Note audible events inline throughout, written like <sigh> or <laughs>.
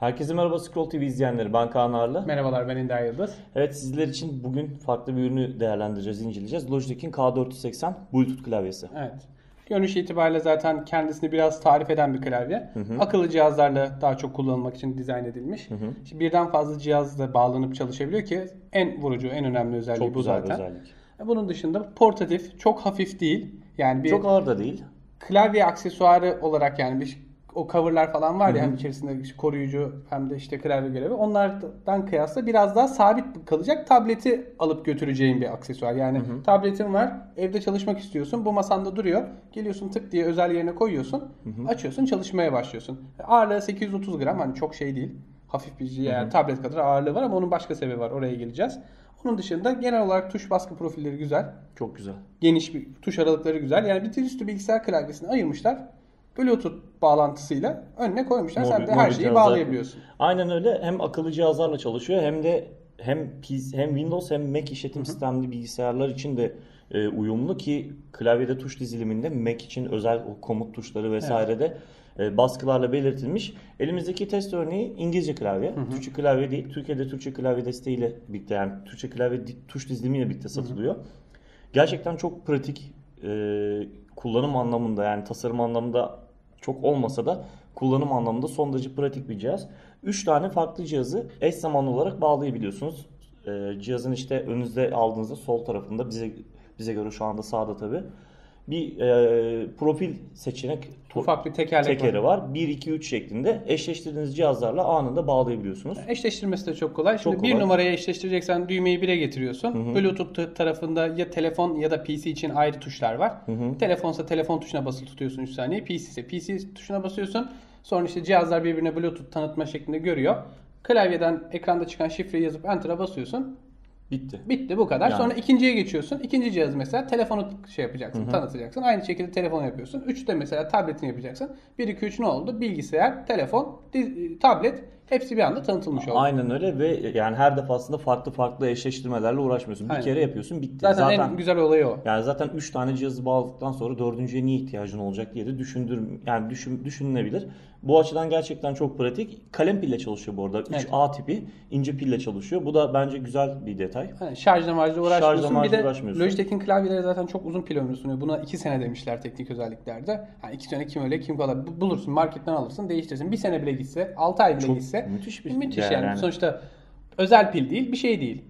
Herkese merhaba Scroll TV izleyenleri. Ben Kaan Arlı. Merhabalar ben İnder Yıldız. Evet sizler için bugün farklı bir ürünü değerlendireceğiz, inceleyeceğiz. Logitech'in K480 Bluetooth klavyesi. Evet. Görünüş itibariyle zaten kendisini biraz tarif eden bir klavye. Akıllı cihazlarla daha çok kullanılmak için dizayn edilmiş. Şimdi birden fazla cihazla bağlanıp çalışabiliyor ki en vurucu, en önemli özelliği Çok bu güzel zaten. özellik. Bunun dışında portatif, çok hafif değil. Yani bir Çok ağır da değil. klavye aksesuarı olarak yani bir o coverlar falan var ya hem içerisinde koruyucu hem de işte klavye görevi. Onlardan kıyasla biraz daha sabit kalacak tableti alıp götüreceğin bir aksesuar. Yani tabletin var, evde çalışmak istiyorsun. Bu masanda duruyor. Geliyorsun tık diye özel yerine koyuyorsun. Açıyorsun, çalışmaya başlıyorsun. Ağırlığı 830 gram. Hani çok şey değil. Hafif bir yani tablet kadar ağırlığı var ama onun başka sebebi var. Oraya geleceğiz. Onun dışında genel olarak tuş baskı profilleri güzel Çok güzel. geniş bir tuş aralıkları güzel. Yani bir dizüstü bilgisayar klavyesini ayırmışlar. Bluetooth bağlantısıyla önüne koymuşlar. Sen Mobil- de her şeyi bağlayabiliyorsun. Aynen öyle. Hem akıllı cihazlarla çalışıyor hem de hem hem Windows hem Mac işletim sistemli bilgisayarlar için de e, uyumlu ki klavyede tuş diziliminde Mac için özel o komut tuşları vesaire de e, baskılarla belirtilmiş. Elimizdeki test örneği İngilizce klavye. Türkçe klavye değil. Türkiye'de Türkçe klavye desteğiyle birlikte yani Türkçe klavye tuş dizilimiyle birlikte satılıyor. Gerçekten çok pratik e, kullanım anlamında yani tasarım anlamında çok olmasa da kullanım anlamında son derece pratik bir cihaz. 3 tane farklı cihazı eş zamanlı olarak bağlayabiliyorsunuz. E, cihazın işte önünüzde aldığınızda sol tarafında bize bize göre şu anda sağda tabi bir e, profil seçenek Ufak bir tekerlek tekeri var. var. 1 2 3 şeklinde eşleştirdiğiniz cihazlarla anında bağlayabiliyorsunuz. Eşleştirmesi de çok kolay. Şimdi Çok bir kolay. numaraya eşleştireceksen düğmeyi 1'e getiriyorsun. Bluetooth t- tarafında ya telefon ya da PC için ayrı tuşlar var. Telefonsa telefon tuşuna basılı tutuyorsun 3 saniye. PC ise PC tuşuna basıyorsun. Sonra işte cihazlar birbirine Bluetooth tanıtma şeklinde görüyor. Klavyeden ekranda çıkan şifreyi yazıp Enter'a basıyorsun. Bitti. Bitti bu kadar. Yani. Sonra ikinciye geçiyorsun. İkinci cihaz mesela telefonu şey yapacaksın, tanıtacaksın. Aynı şekilde telefon yapıyorsun. Üçte mesela tabletini yapacaksın. 1 2 3 ne oldu? Bilgisayar, telefon, tablet hepsi bir anda tanıtılmış oldu. Aynen öyle ve yani her defasında farklı farklı eşleştirmelerle uğraşmıyorsun. Bir Aynen. kere yapıyorsun bitti. Zaten, en güzel olayı o. Yani zaten 3 tane cihazı bağladıktan sonra dördüncüye niye ihtiyacın olacak diye de düşündür yani düşün, düşünülebilir. Bu açıdan gerçekten çok pratik. Kalem pille çalışıyor bu arada. 3A tipi ince pille çalışıyor. Bu da bence güzel bir detay. Yani şarjla marjla uğraşmıyorsun. Şarjla marjla bir de uğraşmıyorsun. Logitech'in klavyeleri zaten çok uzun pil ömrü sunuyor. Buna 2 sene demişler teknik özelliklerde. Yani 2 sene kim öyle kim Bu- bulursun marketten alırsın değiştirirsin. Bir sene bile gitse 6 ay bile Çok gitse. Müthiş bir müthiş değer yani. yani. Sonuçta özel pil değil bir şey değil.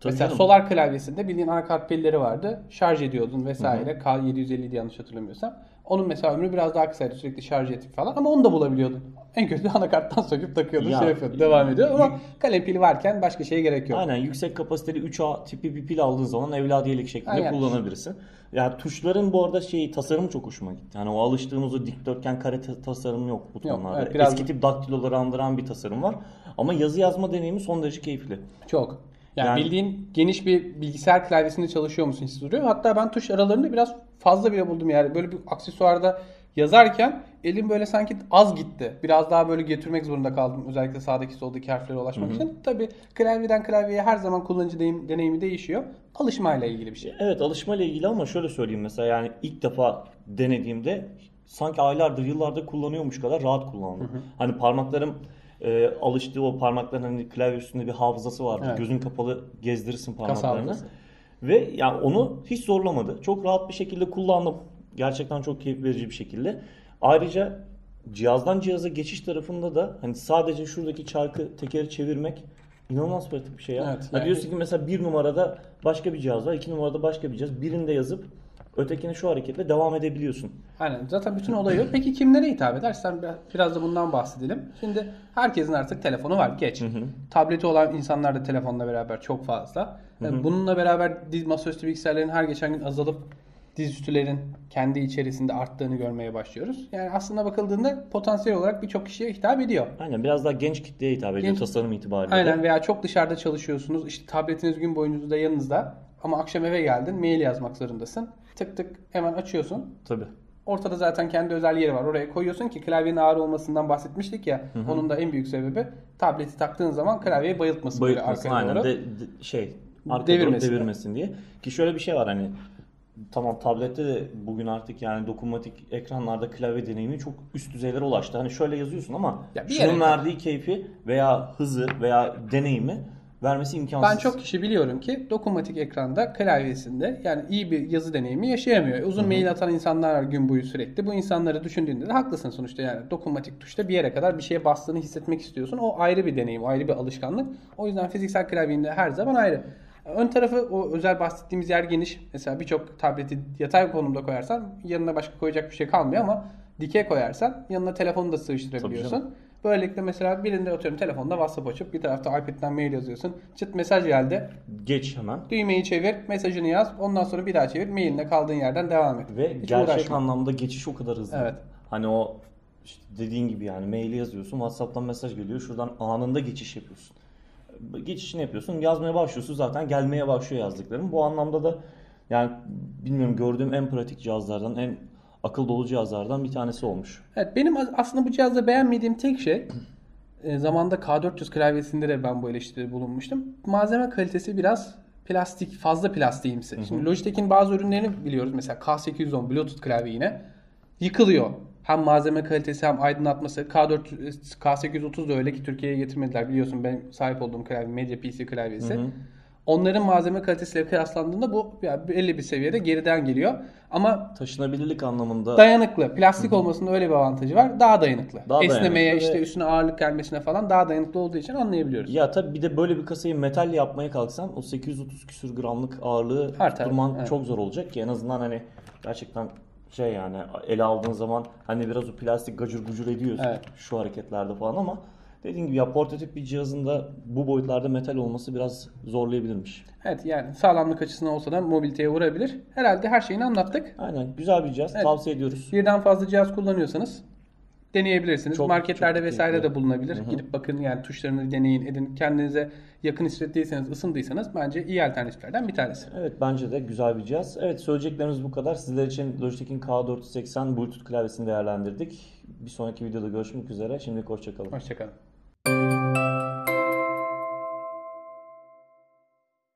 Tabii Mesela canım. solar klavyesinde bildiğin anakart pilleri vardı. Şarj ediyordun vesaire. K750 'di yanlış hatırlamıyorsam. Onun mesela ömrü biraz daha kısaydı. Sürekli şarj edip falan ama onu da bulabiliyordun. En kötü <laughs> anakarttan söküp takıyordun, Ya, şey yapıyordun, devam ediyor. Ama kalem pili varken başka şeye gerek yok. Aynen yüksek kapasiteli 3A tipi bir pil aldığın zaman evladiyelik şeklinde Aynen. kullanabilirsin. Yani tuşların bu arada şeyi tasarımı çok hoşuma gitti. Hani o alıştığımız o dikdörtgen kare ta- tasarım yok butonlarda. evet, biraz- Eski tip daktiloları andıran bir tasarım var. Ama yazı yazma deneyimi son derece keyifli. Çok. Yani, Yani- bildiğin geniş bir bilgisayar klavyesinde çalışıyor musun hissi duruyor. Hatta ben tuş aralarını biraz fazla bile buldum yani. Böyle bir aksesuarda yazarken elim böyle sanki az gitti. Biraz daha böyle getirmek zorunda kaldım. Özellikle sağdaki soldaki harflere ulaşmak için. Tabii klavyeden klavyeye her zaman kullanıcı deneyim- deneyimi değişiyor. Alışmayla ilgili bir şey. Evet alışma ile ilgili ama şöyle söyleyeyim mesela yani ilk defa denediğimde sanki aylardır yıllardır kullanıyormuş kadar rahat kullandım. Hani parmaklarım e, alıştığı o parmakların hani klavye üstünde bir hafızası vardır. Evet. Gözün kapalı gezdirirsin parmaklarını. Ve yani onu hiç zorlamadı. Çok rahat bir şekilde kullandım. Gerçekten çok keyif verici bir şekilde. Ayrıca cihazdan cihaza geçiş tarafında da hani sadece şuradaki çarkı tekeri çevirmek inanılmaz pratik bir şey ya. Evet, Hani yani- diyorsun ki mesela bir numarada başka bir cihaz var, iki numarada başka bir cihaz. Birinde yazıp ötekini şu hareketle devam edebiliyorsun. Aynen. Zaten bütün olayı o. <clears throat> Peki kimlere hitap eder? Sen bir- biraz da bundan bahsedelim. Şimdi herkesin artık telefonu var. Geç. Tableti olan insanlar da telefonla beraber çok fazla. Bununla beraber masaüstü bilgisayarların her geçen gün azalıp dizüstülerin kendi içerisinde arttığını görmeye başlıyoruz. Yani aslında bakıldığında potansiyel olarak birçok kişiye hitap ediyor. Aynen biraz daha genç kitleye hitap ediyor Genç- tasarım itibariyle. Aynen veya çok dışarıda çalışıyorsunuz. İşte tabletiniz gün boyunca yanınızda ama akşam eve geldin mail yazmak zorundasın. Tık tık hemen açıyorsun. Tabii. Ortada zaten kendi özel yeri var. Oraya koyuyorsun ki klavyenin ağır olmasından bahsetmiştik ya. Onun da en büyük sebebi tableti taktığın zaman böyle Bayıltmasın arkaya aynen doğru. de, de- şey arkaya devirmesin. devirmesin diye. Ki şöyle bir şey var hani Tamam tablette de bugün artık yani dokunmatik ekranlarda klavye deneyimi çok üst düzeylere ulaştı. Hani şöyle yazıyorsun ama Ya bir şunun kadar. verdiği keyfi veya hızı veya deneyimi vermesi imkansız. Ben çok kişi biliyorum ki dokunmatik ekranda klavyesinde yani iyi bir yazı deneyimi yaşayamıyor. Uzun mail atan insanlar var gün boyu sürekli. Bu insanları düşündüğünde de haklısın sonuçta yani dokunmatik tuşta bir yere kadar bir şeye bastığını hissetmek istiyorsun. O ayrı bir deneyim, ayrı bir alışkanlık. O yüzden fiziksel klavyenin de her zaman ayrı. Ön tarafı o özel bahsettiğimiz yer geniş. Mesela birçok tableti yatay konumda koyarsan yanına başka koyacak bir şey kalmıyor ama dikey koyarsan yanına telefonu da sığıştırabiliyorsun. Böylelikle mesela birinde atıyorum telefonda WhatsApp açıp bir tarafta iPad'den mail yazıyorsun. Çıt mesaj geldi. Geç hemen. Düğmeyi çevir, mesajını yaz. Ondan sonra bir daha çevir. Mailine kaldığın yerden devam et. Ve Hiç gerçek uğraşma. anlamda geçiş o kadar hızlı. Evet. Hani o işte dediğin gibi yani maili yazıyorsun, WhatsApp'tan mesaj geliyor. Şuradan anında geçiş yapıyorsun. Geçişini yapıyorsun, yazmaya başlıyorsun zaten gelmeye başlıyor yazdıkların. Bu anlamda da yani bilmiyorum gördüğüm en pratik cihazlardan, en akıl dolu cihazlardan bir tanesi olmuş. Evet benim as- aslında bu cihazda beğenmediğim tek şey e, zamanda K400 klavyesinde de ben bu eleştiride bulunmuştum. Malzeme kalitesi biraz plastik, fazla plastiğimsi. Şimdi Logitech'in bazı ürünlerini biliyoruz. Mesela K810 Bluetooth klavye yine yıkılıyor. Hem malzeme kalitesi hem aydınlatması. K400, K830 da öyle ki Türkiye'ye getirmediler. Biliyorsun benim sahip olduğum klavye Media PC klavyesi. Onların malzeme kalitesiyle kıyaslandığında bu yani belli bir seviyede geriden geliyor. Ama Taşınabilirlik anlamında dayanıklı. Plastik olmasının öyle bir avantajı var. Daha dayanıklı. Daha Esnemeye dayanıklı işte ve- üstüne ağırlık gelmesine falan daha dayanıklı olduğu için anlayabiliyoruz. ya tabii bir de böyle bir kasayı metal yapmaya kalksan o 830 küsür gramlık ağırlığı Artar, tutturman evet. çok zor olacak ki en azından hani gerçekten şey yani ele aldığın zaman hani biraz o plastik gacır gucur ediyor Evet. şu hareketlerde falan ama dediğim gibi ya portatif bir cihazın da bu boyutlarda metal olması biraz zorlayabilirmiş. Evet yani sağlamlık açısından olsa da mobiliteye vurabilir. Herhalde her şeyini anlattık. Aynen güzel bir cihaz Evet. tavsiye ediyoruz. Birden fazla cihaz kullanıyorsanız deneyebilirsiniz. Çok- Marketlerde çok vesaire keyifli. de bulunabilir. Gidip bakın yani tuşlarını deneyin edin. Kendinize yakın hissettiyseniz, ısındıysanız bence iyi alternatiflerden bir tanesi. Evet bence de güzel bir cihaz. Evet söyleyeceklerimiz bu kadar. Sizler için Logitech'in K480 Bluetooth klavyesini değerlendirdik. Bir sonraki videoda görüşmek üzere. Şimdilik hoşçakalın. Hoşçakalın.